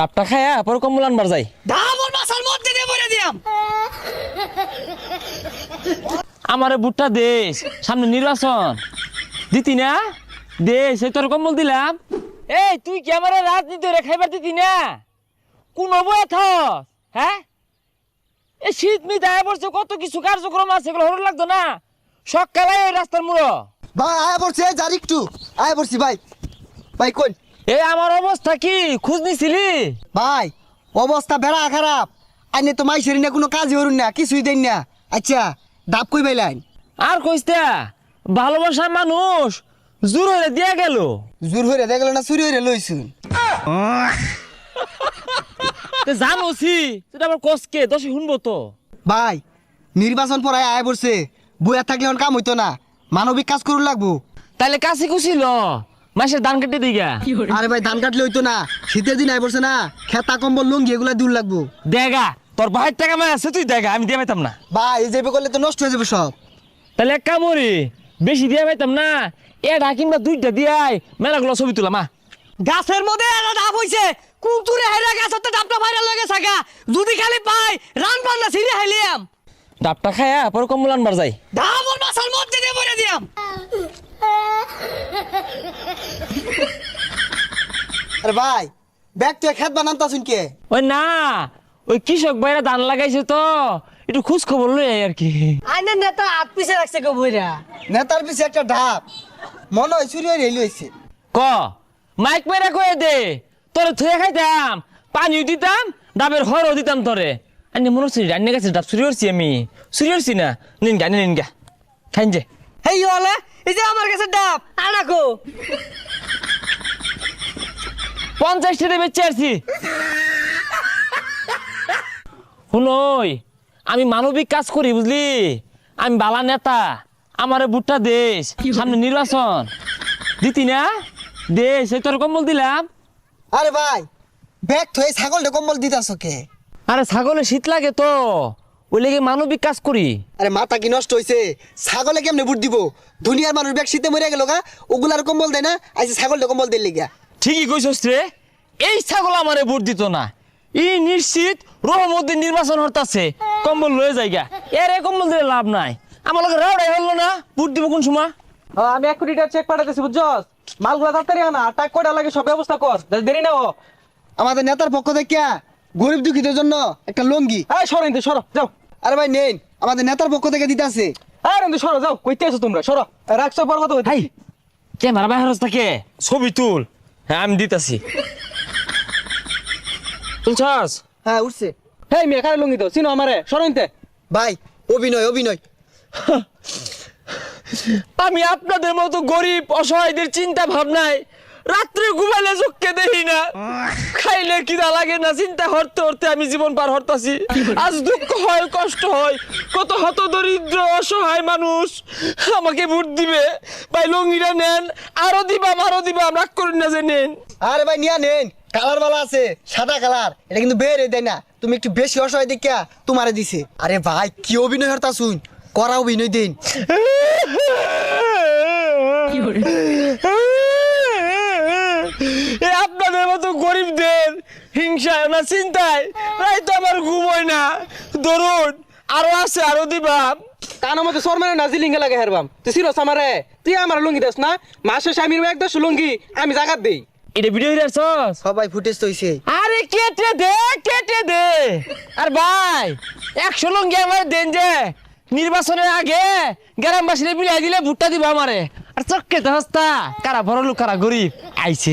ডাবটা খায়া পরে কম্বল আনবার যাই। ধামর মাসার মধ্যে দিয়ে বলে দিয়াম। আমারে বুটটা দেশ সামনে নির্বাচন। দিতি না? দেশ এই তোর কম্বল দিলাম। এই তুই কি আমার রাজনীতি রে খাইবার দিতি না? কোন বয়ে থস হ্যাঁ? এই শীত মি দায় পড়ছে কত কিছু কার্যক্রম আছে এগুলো হরণ লাগতো না? সকালে এই রাস্তার মুড়ো। ভাই আয়া পড়ছি এই যার একটু। আয়া পড়ছি ভাই। ভাই কোন এই আমার অবস্থা কি? খোঁজ নিছিলি? ভাই অবস্থা বেড়া খারাপ। আইনে তো মাইসের না কোনো কাজই হরুন না কিছুই দেন না। আচ্ছা ডাব কই বাইলাইন আর কইস্তা ভালোবাসার মানুষ জোর হয়ে দিয়া গেল। জোর হইরে দেখল না চুরি হইরে লইছুন। জানোছি সেটা আবার কসকে দশে শুনব তো। ভাই নির্বাচন পড়ায় আয়া পড়ছে বইয়া থাকলে কাম হইতো না মানবিক কাজ করুন লাগবো। তাহলে কাছে কুছিল মাসের ধান কেটে দিগা। আরে ভাই ধান কাটলে হইতো না। শীতের দিন আয় পড়ছে না খেতা কম্বল লুঙ্গি এগুলা দূর লাগবো। দেগা তোর ভাইয়ের টাকা মায় আছে তুই দেখা আমি দিয়ে পাইতাম না। ভাই এই যাবে করলে তো নষ্ট হয়ে যাবে সব। তাহলে এক কামড়ি বেশি দিয়ে পাইতাম না এটা কিংবা দুইটা দিয়াই মেলাগুলো ছবি তুলাম মা। গাছের মধ্যে একটা ডাব হইছে কুতুরে হাইরা গাছের তো ডাবটা ভাইরাল হয়ে গেছে গা। যদি খালি পাই রান পান্না ছিঁড়ে হাইলিয়াম ডাবটা খায়া পরে কম্বল আনবার যাই। ধামর মাসার মধ্যে দিয়ে বলে দিয়াম। আরে ভাই ব্যাগ তুই খেত বানান তাছুন কে? ওই না ওই কৃষক ভাইরা ধান লাগাইছে তো একটু খোঁজ খবর লই আর কি। নেতা হাত পিছে রাখছে গো বইরা নেতার পিছে একটা ঢাপ মনে হয় চুরি হয়ে লইছে ক মাইক মেরা কয়ে দে তোরে থুয়ে খাইতাম পানিও দিতাম ডাবের হরও দিতাম তোরে। আনি মনে হচ্ছে রান্না গেছে ডাব চুরি করছি আমি। চুরি করছি না নিন গা নিন গা খাইন যে। হেই হলে এই যে আমার কাছে ডাব আনাকো পঞ্চাশ টাকা বেচে আসছি। শুনই আমি মানবিক কাজ করি বুঝলি? আমি বালা নেতা আমারে বুটটা দেশ সামনে নির্বাচন। দিতি না? দেশ এই তোর কম্বল দিলাম। আরে ভাই ব্যাগ থয়ে ছাগলটা কম্বল দিতাছ কে? আরে ছাগলে শীত লাগে তো। ওই লেগে মানবিক কাজ করি। আরে মাথা কি নষ্ট হইছে? ছাগলে কেমনে বুট দিব? দুনিয়ার মানুষ ব্যাগ শীতে মরে গেল গা ওগুলার কম্বল দেয় না আজ ছাগলটা কম্বল দিল লিগা। ঠিকই কইছস রে এই ছাগল আমারে ভোট দিত না। ই নিশ্চিত রহমদ্দিন নির্বাচন হরতাছে কম্বল লয়ে যাইগা এর কম্বল দিলে লাভ নাই। আমার লগে রাউডাই হলো না ভোট দিব কোন সময়? আমি এক কোটি টাকা চেক পাঠাতেছি বুঝছস? মালগুলা তাড়াতাড়ি আনা আর টাকা কয়টা লাগে সব ব্যবস্থা কর। যাতে দেরি না ও আমাদের নেতার পক্ষ থেকে গরিব দুঃখীদের জন্য একটা লঙ্গি। এই সরো ইন্দু সরো যাও। আরে ভাই নেন। আমাদের নেতার পক্ষ থেকে দিতাছে। আর ইন্দু সরো যাও। কইতে আছো তোমরা সরো। রাখছো পর কথা হাই ক্যামেরা বাইরে থাকে ছবি তুল। হ্যাঁ আমি দিতাছি। তুলছস? হ্যাঁ উঠছে। হেই মেয়ে কারে লুঙ্গি তো চিনো আমারে সরো ইনতে ভাই অভিনয় অভিনয়। আমি আপনাদের মতো গরিব অসহায়দের চিন্তা ভাবনায় রাত্রে ঘুমাইলে চোখকে দেখি না। খাইলে কিনা লাগে না চিন্তা হরতে হরতে আমি জীবন পার হরতাছি আজ দুঃখ হয় কষ্ট হয় কত হত দরিদ্র অসহায় মানুষ আমাকে ভোট দিবে। ভাই লঙ্গিরা নেন আরও দিবাম আরও দিবাম রাগ করেন না যে নেন। আরে ভাই নিয়া নেন কালার বালা আছে সাদা কালার এটা কিন্তু বের দেয় না। তুমি একটু বেশি অসহায় দেখিয়া তোমারে দিছে। আরে ভাই কি অভিনয় হরতা শুন করা অভিনয় দিন এ আপনাদের মতো গরিবদের হিংসায় না চিন্তায়। প্রায় তো আমার ঘুম হয় না। ধরুন আরও আছে আরও দিবাম কানো মতো সর মানে নাজি লিঙ্গে লাগে হেরবাম। তুই চিনোস আমারে। তুই আমার লুঙ্গি দেস না। মাসে স্বামীর এক দশ লুঙ্গি আমি জাগাত দেই। এটা ভিডিও সবাই ফুটেজ তো হইছে আরে কেটে দে কেটে দে। আর ভাই একশো লঙ্গি আমার দেন যে নির্বাচনের আগে গ্রামবাসীরা বিলাই দিলে ভুট্টা দিব আমারে। আর চক্কে হস্তা কারা বড় লোক কারা গরিব আইছে।